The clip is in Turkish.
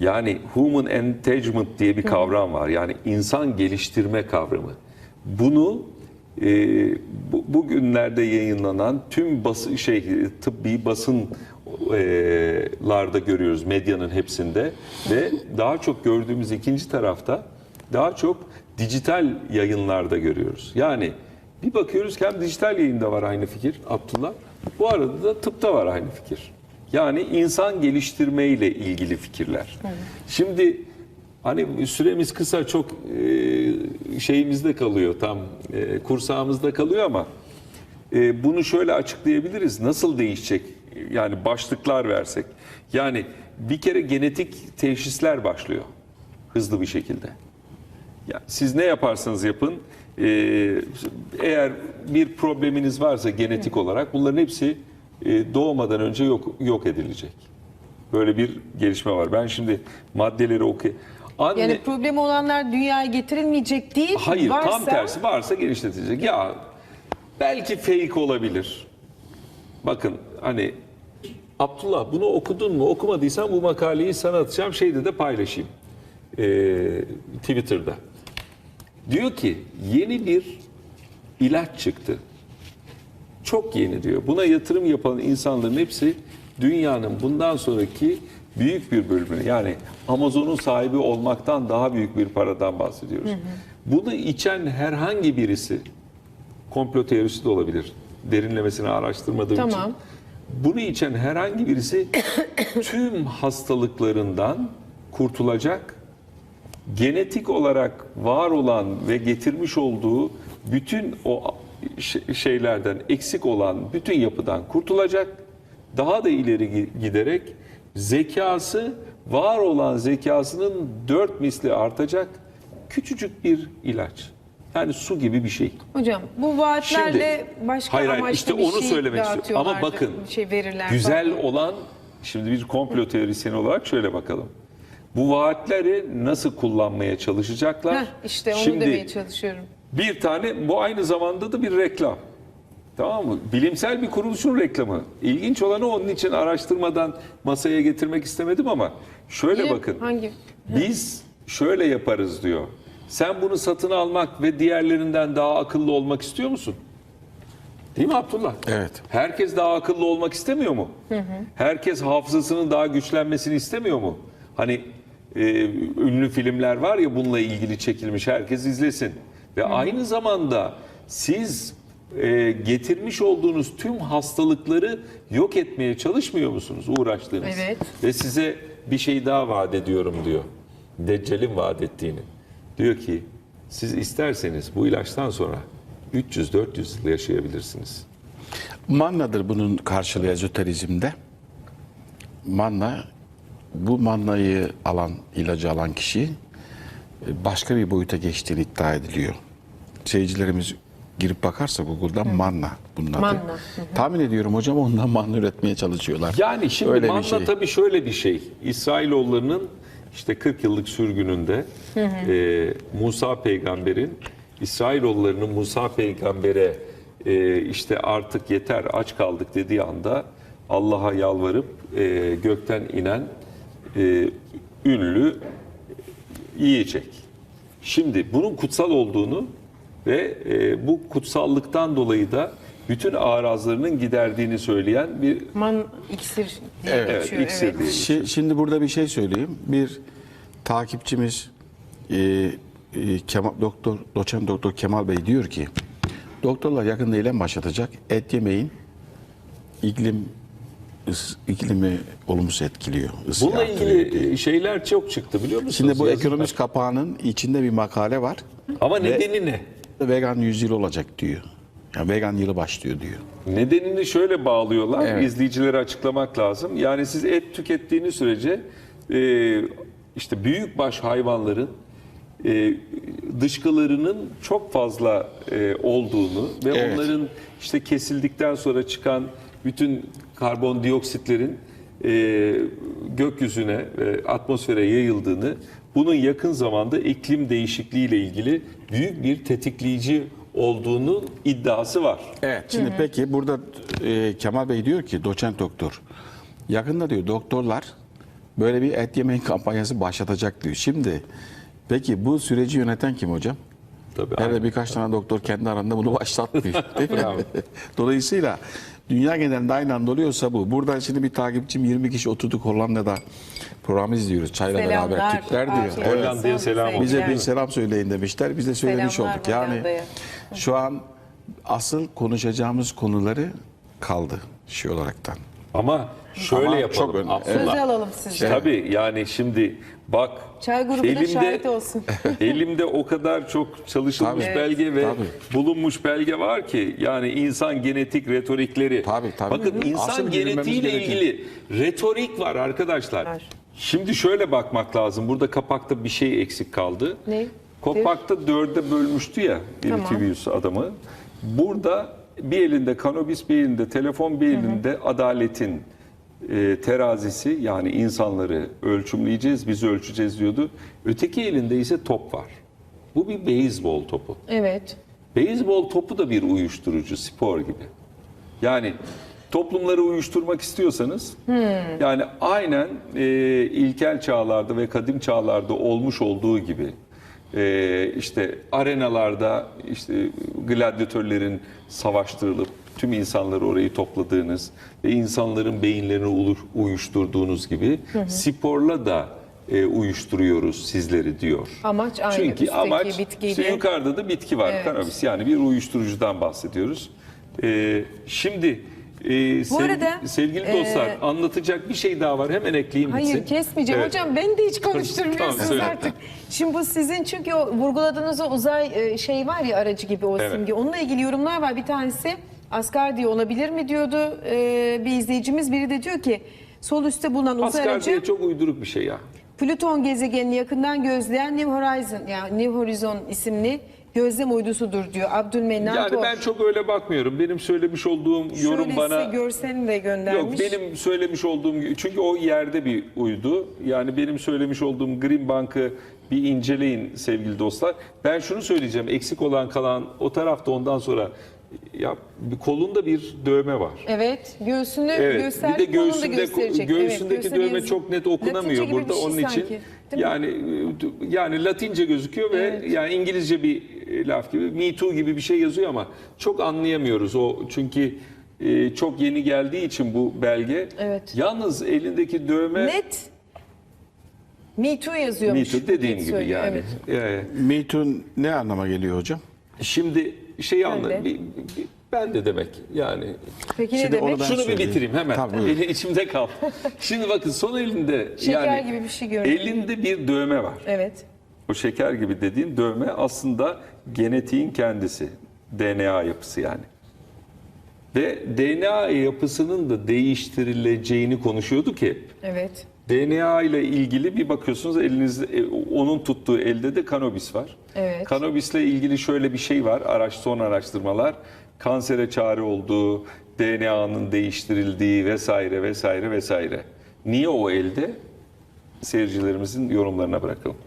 Yani human entanglement diye bir kavram var. Yani insan geliştirme kavramı. Bunu e, bu, bugünlerde yayınlanan tüm bası, şey tıbbi basınlarda görüyoruz medyanın hepsinde ve daha çok gördüğümüz ikinci tarafta daha çok dijital yayınlarda görüyoruz. Yani bir bakıyoruz ki hem dijital yayında var aynı fikir Abdullah. Bu arada da tıpta var aynı fikir. Yani insan geliştirme ile ilgili fikirler. Şimdi hani süremiz kısa çok e, şeyimizde kalıyor tam e, kursağımızda kalıyor ama e, bunu şöyle açıklayabiliriz. Nasıl değişecek? Yani başlıklar versek. Yani bir kere genetik teşhisler başlıyor hızlı bir şekilde. Ya siz ne yaparsanız yapın, e, eğer bir probleminiz varsa genetik olarak bunların hepsi doğmadan önce yok yok edilecek. Böyle bir gelişme var. Ben şimdi maddeleri okey. Anne, Yani problemi olanlar dünyaya getirilmeyecek değil. hayır varsa, tam tersi varsa genişletilecek. Ya belki fake olabilir. Bakın hani Abdullah bunu okudun mu? Okumadıysan bu makaleyi sana atacağım. Şeyde de paylaşayım. Ee, Twitter'da. Diyor ki yeni bir ilaç çıktı. Çok yeni diyor. Buna yatırım yapan insanların hepsi dünyanın bundan sonraki büyük bir bölümünü yani Amazon'un sahibi olmaktan daha büyük bir paradan bahsediyoruz. Bunu içen herhangi birisi komplo teorisi de olabilir. Derinlemesine araştırmadığım için. Tamam. Bunu içen herhangi birisi tüm hastalıklarından kurtulacak. Genetik olarak var olan ve getirmiş olduğu bütün o şeylerden eksik olan bütün yapıdan kurtulacak. Daha da ileri gi- giderek zekası var olan zekasının dört misli artacak küçücük bir ilaç. Yani su gibi bir şey. Hocam bu vaatlerle başka hayır, amaçlı işte bir onu şey söylemek istiyorum. Ama bakın şey verirler güzel falan. olan şimdi bir komplo teorisyeni olarak şöyle bakalım. Bu vaatleri nasıl kullanmaya çalışacaklar? Heh, işte onu Şimdi demeye çalışıyorum. Bir tane bu aynı zamanda da bir reklam. Tamam mı? Bilimsel bir kuruluşun reklamı. İlginç olanı onun için araştırmadan masaya getirmek istemedim ama şöyle Yine bakın. hangi- Biz şöyle yaparız diyor. Sen bunu satın almak ve diğerlerinden daha akıllı olmak istiyor musun? Değil mi Abdullah? Evet. Herkes daha akıllı olmak istemiyor mu? Herkes hafızasının daha güçlenmesini istemiyor mu? Hani e, ünlü filmler var ya bununla ilgili çekilmiş herkes izlesin. Ve aynı zamanda siz e, getirmiş olduğunuz tüm hastalıkları yok etmeye çalışmıyor musunuz uğraştığınız? Evet. Ve size bir şey daha vaat ediyorum diyor. Deccal'in vaat ettiğini. Diyor ki siz isterseniz bu ilaçtan sonra 300-400 yıl yaşayabilirsiniz. Mannadır bunun karşılığı ezoterizmde. Manna, bu mannayı alan, ilacı alan kişi e, başka bir boyuta geçtiğini iddia ediliyor. Seyircilerimiz girip bakarsa Google'dan manna bunun adı. Manna, hı Tahmin ediyorum hocam ondan manna üretmeye çalışıyorlar. Yani şimdi Öyle manna şey. tabii şöyle bir şey. İsrailoğullarının işte 40 yıllık sürgününde e, Musa peygamberin İsrailoğullarının Musa peygambere e, işte artık yeter aç kaldık dediği anda Allah'a yalvarıp e, gökten inen e, ünlü yiyecek. Şimdi bunun kutsal olduğunu ve e, bu kutsallıktan dolayı da bütün arazlarının giderdiğini söyleyen bir Man iksir diye Evet, geçiyor. iksir evet. diye. Şi- Şimdi burada bir şey söyleyeyim. Bir takipçimiz e, e, Kemal, doktor, doçent doktor Kemal Bey diyor ki doktorlar yakında eylem başlatacak. Et yemeyin. İklim ıs- iklimi olumsuz etkiliyor. ısı Bununla ilgili diye. şeyler çok çıktı biliyor musunuz? Şimdi bu Yazılar. ekonomist kapağının içinde bir makale var. Ama nedeni ne? Vegan 100 yıl olacak diyor. Yani vegan yılı başlıyor diyor. Nedenini şöyle bağlıyorlar. Evet. izleyicilere açıklamak lazım. Yani siz et tükettiğiniz sürece e, işte büyükbaş hayvanların e, dışkılarının çok fazla e, olduğunu ve Evet. onların işte kesildikten sonra çıkan bütün karbondioksitlerin e, gökyüzüne ve atmosfere yayıldığını, bunun yakın zamanda iklim değişikliği ile ilgili büyük bir tetikleyici olduğunu iddiası var. Evet. Şimdi peki burada e, Kemal Bey diyor ki doçent doktor yakında diyor doktorlar böyle bir et yemeyin kampanyası başlatacak diyor. Şimdi peki bu süreci yöneten kim hocam? Tabii, Nerede aynen. birkaç tane doktor kendi arasında bunu başlatmıyor. Değil mi? Dolayısıyla dünya genelinde aynı anda oluyorsa bu. Buradan şimdi bir takipçim 20 kişi oturduk Hollanda'da program izliyoruz. Çayla Selamlar. beraber Türkler diyor. Hollanda'ya selam olsun. Bize bir selam söyleyin demişler. Biz de söylemiş Selamlar olduk. Yani şu an asıl konuşacağımız konuları kaldı şey olaraktan. Ama şöyle Ama yapalım. çok önemli. Abdullah. Sözü alalım sizden. Tabii yani şimdi bak Çay grubu da şahit olsun. elimde o kadar çok çalışılmış Tabii. belge ve Tabii. bulunmuş belge var ki yani insan genetik retorikleri. Tabii, tabii. Bakın Hı hı. insan bilmemiz genetiğiyle ilgili retorik var arkadaşlar. Var. Şimdi şöyle bakmak lazım. Burada kapakta bir şey eksik kaldı. Ne? Kapakta dörde bölmüştü ya Tamam. Eritivius adamı. Burada bir elinde kanobis, bir elinde telefon, bir elinde adaletin e, terazisi yani insanları ölçümleyeceğiz, biz ölçeceğiz diyordu. Öteki elinde ise top var. Bu bir beyzbol topu. Evet. Beyzbol topu da bir uyuşturucu, spor gibi. Yani toplumları uyuşturmak istiyorsanız, yani aynen e, ilkel çağlarda ve kadim çağlarda olmuş olduğu gibi, e, işte arenalarda işte gladyatörlerin savaştırılıp tüm insanları orayı topladığınız ve insanların beyinlerini uyuşturduğunuz gibi sporla da e, uyuşturuyoruz sizleri diyor. Amaç aynı. Çünkü Üstteki amaç bitkiyle- işte yukarıda da bitki var. Evet. Kanabis yani bir uyuşturucudan bahsediyoruz. Ee, şimdi e, sevgi- arada, sevgili e, dostlar anlatacak bir şey daha var. Hemen ekleyeyim Hayır bitsin. kesmeyeceğim Evet. hocam beni de hiç konuşturmuyorsunuz Tamam, artık. Şimdi bu sizin çünkü o vurguladığınız o uzay e, şey var ya aracı gibi o Evet. simge. Onunla ilgili yorumlar var. Bir tanesi Asgardi olabilir mi diyordu e, bir izleyicimiz. Biri de diyor ki sol üstte bulunan uzay Asgari aracı çok uyduruk bir şey ya. Plüton gezegenini yakından gözleyen New Horizon yani New Horizon isimli gözlem uydusudur diyor. Abdülmenan Yani Tor. ben çok öyle bakmıyorum. Benim söylemiş olduğum yorum Şöyle bana size görselini de Yok göndermiş. benim söylemiş olduğum çünkü o yerde bir uydu. Yani benim söylemiş olduğum Green Bank'ı bir inceleyin sevgili dostlar. Ben şunu söyleyeceğim. Eksik olan kalan o tarafta ondan sonra ya bir kolunda bir dövme var. Evet, göğsünü Evet. gösterdi, Bir de göğsünde göğsündeki evet, göğsüne dövme çok net okunamıyor gibi burada bir şey onun için. sanki, değil mi? Yani yani Latince gözüküyor ve Evet. yani İngilizce bir e, laf gibi Me Too gibi bir şey yazıyor ama çok anlayamıyoruz o çünkü e, çok yeni geldiği için bu belge. Evet. Yalnız elindeki dövme Net Me Too Me yazıyormuş. Too dediğim gibi Söylüyor, yani. evet. Me Too ne anlama geliyor hocam? şimdi şey anla de. bir- bir- ben de demek yani Peki ne Şimdi onu demek? ben Şunu bir söyleyeyim. bitireyim hemen. Buyurun. Eli içimde kal. Şimdi bakın sol elinde Şeker yani gibi bir şey görünüyor. elinde bir dövme var. Evet. O şeker gibi dediğin dövme aslında genetiğin kendisi. DNA yapısı yani. Ve DNA yapısının da değiştirileceğini konuşuyorduk hep. Evet. DNA ile ilgili bir bakıyorsunuz elinizde onun tuttuğu elde de kanobis var. Evet. Kanobisle ilgili şöyle bir şey var. Araç son araştırmalar kansere çare olduğu, DNA'nın değiştirildiği vesaire vesaire vesaire. Niye o elde? Seyircilerimizin yorumlarına bırakalım.